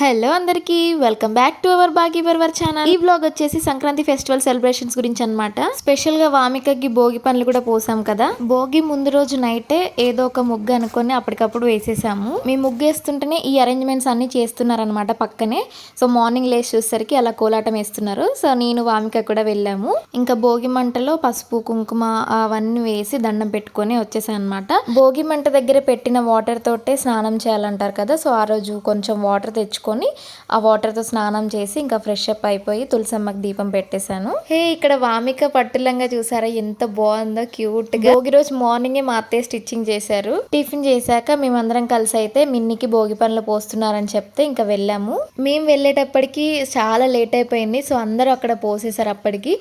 Hello అందరికి welcome back to our బాగి బర్వర్ ఛానల్. ఈ బ్లాగ్ వచ్చేసి సంక్రాంతి ఫెస్టివల్ సెలబ్రేషన్స్ గురించి అనమాట స్పెషల్గా వామికకి భోగి పనులు కూడా పోసాం కదా. భోగి ముందు రోజు నైటే ఏదో ఒక ముగ్గు అనుకొని అప్పటికప్పుడు వేసేసాము. మీ ముగ్గు వేస్తుంటేనే ఈ అరేంజ్మెంట్స్ అన్ని చేస్తున్నారనమాట పక్కనే. సో మార్నింగ్ లేచి చూసేసరికి అలా కోలాటం వేస్తున్నారు. సో నేను వామిక కూడా వెళ్ళాము. ఇంకా భోగి మంటలో పసుపు కుంకుమ అవన్నీ వేసి దండం పెట్టుకొని వచ్చేసాను అనమాట భోగి మంట దగ్గర పెట్టిన వాటర్ తోటే స్నానం చేయాలంటారు కదా. సో ఆ రోజు కొంచెం వాటర్ తెచ్చుకొని ఆ వాటర్తో స్నానం చేసి ఇంకా ఫ్రెష్ అప్ అయిపోయి తులసమ్మకి దీపం పెట్టేశాను. హే ఇక్కడ వామిక పట్టులంగా చూసారా? ఎంత బాగుందో క్యూట్గా భోగి రోజు మార్నింగే మా అత్తయ్య స్టిచ్చింగ్ చేశారు. టిఫిన్ చేశాక మేమందరం కలిసి అయితే మిన్నికి భోగి పనులు పోస్తున్నారని చెప్తే ఇంకా వెళ్ళాము. మేము వెళ్ళేటప్పటికి చాలా లేట్ అయిపోయింది సో అందరూ అక్కడ పోసేసారు అప్పటికి.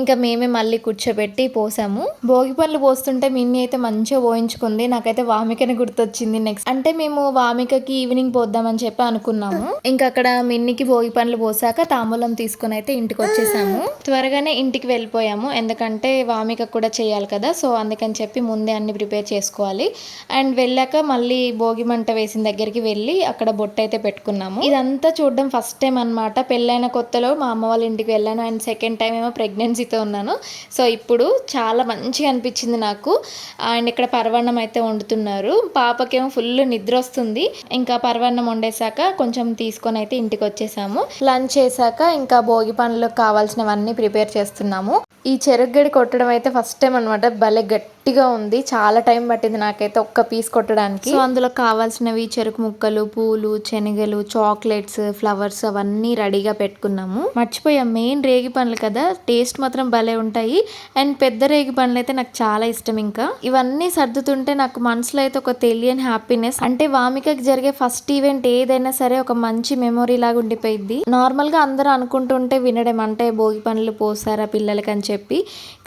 ఇంకా మేమే మళ్ళీ కూర్చోబెట్టి పోసాము. భోగి పనులు పోస్తుంటే మిన్ని అయితే మంచిగా పోయించుకుంది నాకైతే వామికని గుర్తొచ్చింది నెక్స్ట్ అంటే మేము వామికకి ఈవినింగ్ పోద్దామని చెప్పి అనుకున్నాము. ఇంకా అక్కడ మిన్నికి భోగి పనులు పోసాక తాంబూలం తీసుకుని అయితే ఇంటికి వచ్చేసాము. త్వరగానే ఇంటికి వెళ్ళిపోయాము. ఎందుకంటే వామిక కూడా చేయాలి కదా సో అందుకని చెప్పి ముందే అన్ని ప్రిపేర్ చేసుకోవాలి. అండ్ వెళ్ళాక మళ్ళీ భోగి మంట వేసిన దగ్గరికి వెళ్ళి అక్కడ బొట్టు అయితే పెట్టుకున్నాము. ఇదంతా చూడడం ఫస్ట్ టైం అనమాట పెళ్ళైన కొత్తలో మా అమ్మ వాళ్ళ ఇంటికి వెళ్ళాను. అండ్ సెకండ్ టైం ఏమో ప్రెగ్నెన్సీతో ఉన్నాను. సో ఇప్పుడు చాలా మంచిగా అనిపించింది నాకు. అండ్ ఇక్కడ పర్వణం అయితే వండుతున్నారు. పాపకేమో ఫుల్ నిద్ర వస్తుంది. ఇంకా పర్వణం వండేసాక కొంచెం తీసుకొని అయితే ఇంటికి వచ్చేసాము. లంచ్ చేశాక ఇంకా భోగి పనులకు కావాల్సినవన్నీ ప్రిపేర్ చేస్తున్నాము. ఈ చెరుగ్గడి కొట్టడం అయితే ఫస్ట్ టైం అనమాట భలే గట్టిగా ఉంది. చాలా టైం పట్టింది నాకైతే ఒక్క పీస్ కొట్టడానికి. సో అందులో కావాల్సినవి చెరుకు ముక్కలు పూలు శనగలు చాక్లెట్స్ ఫ్లవర్స్ అవన్నీ రెడీగా పెట్టుకున్నాము. మర్చిపోయాం. మెయిన్ రేగి పండ్లు కదా. టేస్ట్ మాత్రం భలే ఉంటాయి. అండ్ పెద్ద రేగి పండ్లు అయితే నాకు చాలా ఇష్టం ఇంకా. ఇవన్నీ సర్దుతుంటే నాకు మనసులో అయితే ఒక తెలియని హ్యాపీనెస్ అంటే వామికకి జరిగే ఫస్ట్ ఈవెంట్ ఏదైనా సరే ఒక మంచి మెమొరీ లాగా ఉండిపోయింది నార్మల్గా అందరూ అనుకుంటుంటే వినడం అంటే భోగి పనులు పోసారా పిల్లలకి అని చెప్పి.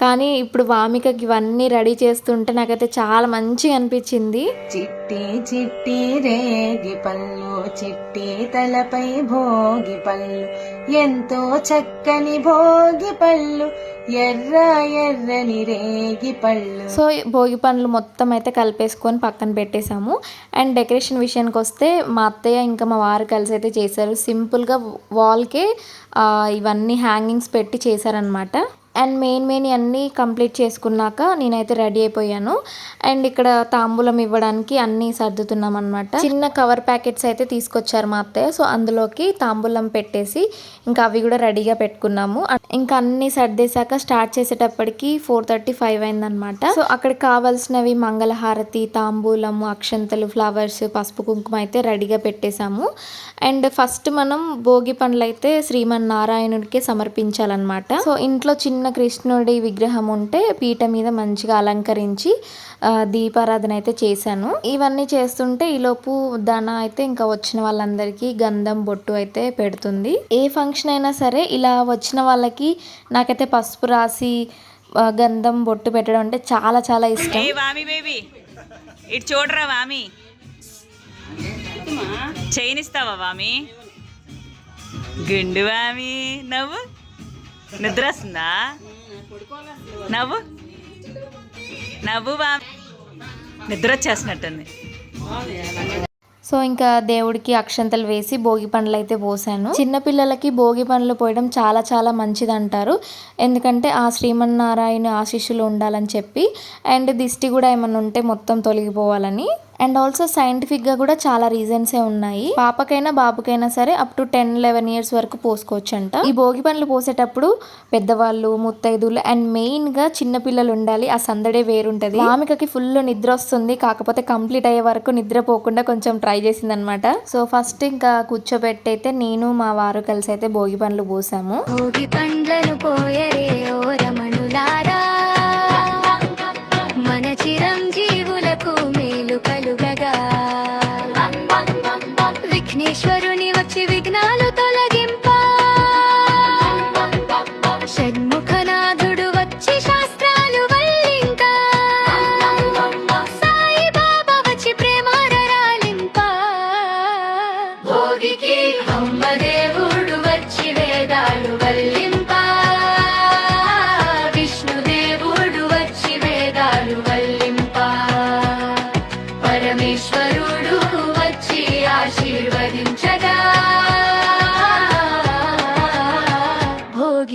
కానీ ఇప్పుడు వామికకి ఇవన్నీ రెడీ చేస్తుంటే నాకైతే చాలా మంచిగా అనిపించింది. చిట్టి చిట్టి రేగి పళ్ళు చిట్టి తలపై భోగి పళ్ళు. ఎంతో చక్కని భోగి పళ్ళు. ఎర్ర ఎర్రని రేగి పళ్ళు. సో భోగి పండ్లు మొత్తం అయితే కలిపేసుకొని పక్కన పెట్టేశాము. అండ్ డెకరేషన్ విషయానికి వస్తే మా అత్తయ్య ఇంకా మా వారు కలిసి అయితే చేశారు. సింపుల్గా వాల్కే ఇవన్నీ హ్యాంగింగ్స్ పెట్టి చేశారనమాట అండ్ మెయిన్ మెయిన్ అన్నీ కంప్లీట్ చేసుకున్నాక నేనైతే రెడీ అయిపోయాను. అండ్ ఇక్కడ తాంబూలం ఇవ్వడానికి అన్నీ సర్దుతున్నాం అనమాట చిన్న కవర్ ప్యాకెట్స్ అయితే తీసుకొచ్చారు మా అత్తయ్య. సో అందులోకి తాంబూలం పెట్టేసి ఇంకా అవి కూడా రెడీగా పెట్టుకున్నాము. ఇంకా అన్నీ సర్దేశాక స్టార్ట్ చేసేటప్పటికి ఫోర్ థర్టీ ఫైవ్ అయిందనమాట సో అక్కడ కావాల్సినవి మంగళహారతి తాంబూలము అక్షంతలు ఫ్లవర్స్ పసుపు కుంకుమ అయితే రెడీగా పెట్టేశాము. అండ్ ఫస్ట్ మనం భోగి పండ్లు అయితే శ్రీమన్నారాయణుడికి సమర్పించాలన్నమాట. సో ఇంట్లో చిన్న కృష్ణుడి విగ్రహం ఉంటే పీట మీద మంచిగా అలంకరించి ఆ, దీపారాధన అయితే చేశాను. ఇవన్నీ చేస్తుంటే ఈలోపు దాన అయితే ఇంకా వచ్చిన వాళ్ళందరికీ గంధం బొట్టు అయితే పెడుతుంది. ఏ ఫంక్షన్ అయినా సరే ఇలా వచ్చిన వాళ్ళకి నాకైతే పసుపు రాసి గంధం బొట్టు పెట్టడం అంటే చాలా చాలా ఇష్టం. ఏ వామి బేబీ? ఇటు చూడరా వామి? చైనిస్తావా వామి? గుండు వామి నవ్వు. నిద్ర వస్తుందా నవ్వు? నవ్వు నిద్ర వచ్చేస్తున్నట్టుంది సో ఇంకా దేవుడికి అక్షంతలు వేసి భోగి పండ్లు అయితే పోసాను. చిన్నపిల్లలకి భోగి పండ్లు పోయడం చాలా చాలా మంచిది అంటారు ఎందుకంటే ఆ శ్రీమన్నారాయణ ఆశీస్సులు ఉండాలని చెప్పి అండ్ దిష్టి కూడా ఏమన్నా ఉంటే మొత్తం తొలగిపోవాలని అండ్ ఆల్సో సైంటిఫిక్గా కూడా చాలా రీజన్సే ఉన్నాయి. పాపకైనా బాబుకైనా సరే up to ten eleven years వరకు పోసుకోవచ్చు అంట ఈ భోగి పండ్లు పోసేటప్పుడు పెద్దవాళ్ళు ముత్తైదులు అండ్ మెయిన్గా చిన్న పిల్లలు ఉండాలి. ఆ సందడే వేరుంటది. ఆమెకకి ఫుల్ నిద్ర వస్తుంది. కాకపోతే కంప్లీట్ అయ్యే వరకు నిద్రపోకుండా కొంచెం ట్రై చేసింది అనమాట సో ఫస్ట్ ఇంకా కూర్చోబెట్టి అయితే నేను మా వారు కలిసి అయితే భోగి పండ్లు పోసాము. భోగి పండ్లను పోయరే ఓ రమణులారా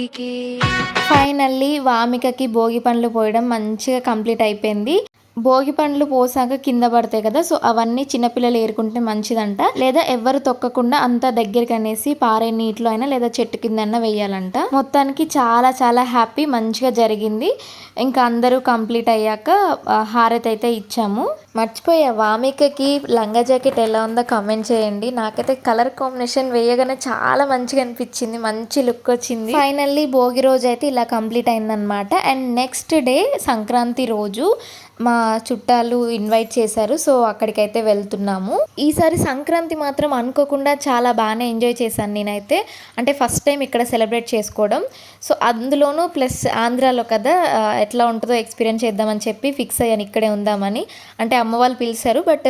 భోగికి ఫైనల్లీ వామికకి భోగి పండ్లు పోయడం మంచిగా కంప్లీట్ అయిపోయింది. భోగి పండ్లు పోసాక కింద పడతాయి కదా సో అవన్నీ చిన్నపిల్లలు ఏరుకుంటే మంచిదంట. లేదా ఎవరు తొక్కకుండా అంత దగ్గరికి అనేసి పారే నీటిలో అయినా లేదా చెట్టు కింద అయినా వేయాలంట. మొత్తానికి చాలా చాలా హ్యాపీ మంచిగా జరిగింది. ఇంకా అందరూ కంప్లీట్ అయ్యాక హారతి అయితే ఇచ్చాము. మర్చిపోయా వామికకి లంగా జాకెట్ ఎలా ఉందో కామెంట్ చేయండి. నాకైతే కలర్ కాంబినేషన్ వేయగానే చాలా మంచిగా అనిపించింది మంచి లుక్ వచ్చింది. ఫైనల్లీ భోగి రోజు అయితే ఇలా కంప్లీట్ అయిందనమాట అండ్ నెక్స్ట్ డే సంక్రాంతి రోజు మా చుట్టాలు ఇన్వైట్ చేశారు సో అక్కడికైతే వెళ్తున్నాము. ఈసారి సంక్రాంతి మాత్రం అనుకోకుండా చాలా బాగానే ఎంజాయ్ చేశాను నేనైతే. అంటే ఫస్ట్ టైం ఇక్కడ సెలబ్రేట్ చేసుకోవడం. సో అందులోనూ ప్లస్ ఆంధ్రాలో కదా ఎట్లా ఉంటుందో ఎక్స్పీరియన్స్ చేద్దామని చెప్పి ఫిక్స్ అయ్యాను ఇక్కడే ఉందామని. అంటే అమ్మ వాళ్ళు పిలిచారు బట్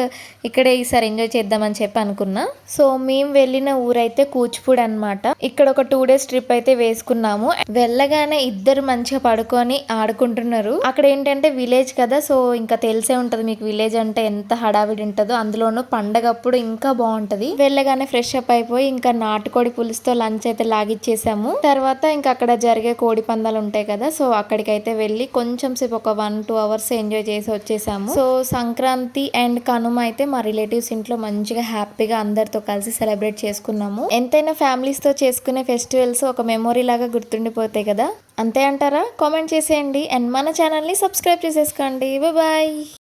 ఇక్కడే ఈసారి ఎంజాయ్ చేద్దామని చెప్పి అనుకున్నా. సో మేము వెళ్ళిన ఊరైతే కూచిపూడి అనమాట ఇక్కడ ఒక టూ డేస్ ట్రిప్ అయితే వేసుకున్నాము. వెళ్ళగానే ఇద్దరు మంచిగా పడుకొని ఆడుకుంటున్నారు. అక్కడ ఏంటంటే విలేజ్ కదా సో సో ఇంకా తెలిసే ఉంటుంది మీకు విలేజ్ అంటే ఎంత హడావిడి ఉంటుందో. అందులోనూ పండగప్పుడు ఇంకా బాగుంటుంది. వెళ్ళగానే ఫ్రెష్ అప్ అయిపోయి ఇంకా నాటుకోడి పులుసుతో లంచ్ అయితే లాగిచ్చేసాము. తర్వాత ఇంకా అక్కడ జరిగే కోడి పందాలు ఉంటాయి కదా సో అక్కడికైతే వెళ్ళి కొంచెం సేపు ఒక వన్ టూ అవర్స్ ఎంజాయ్ చేసి వచ్చేసాము. సో సంక్రాంతి అండ్ కనుమ అయితే మా రిలేటివ్స్ ఇంట్లో మంచిగా హ్యాపీగా అందరితో కలిసి సెలబ్రేట్ చేసుకున్నాము. ఎంతైనా ఫ్యామిలీస్తో చేసుకునే ఫెస్టివల్స్ ఒక మెమొరీ లాగా గుర్తుండిపోతాయి కదా. అంతే అంటారా? కామెంట్ చేసేయండి. అండ్ మన ఛానల్ని సబ్స్క్రైబ్ చేసేసుకోండి. బాయ్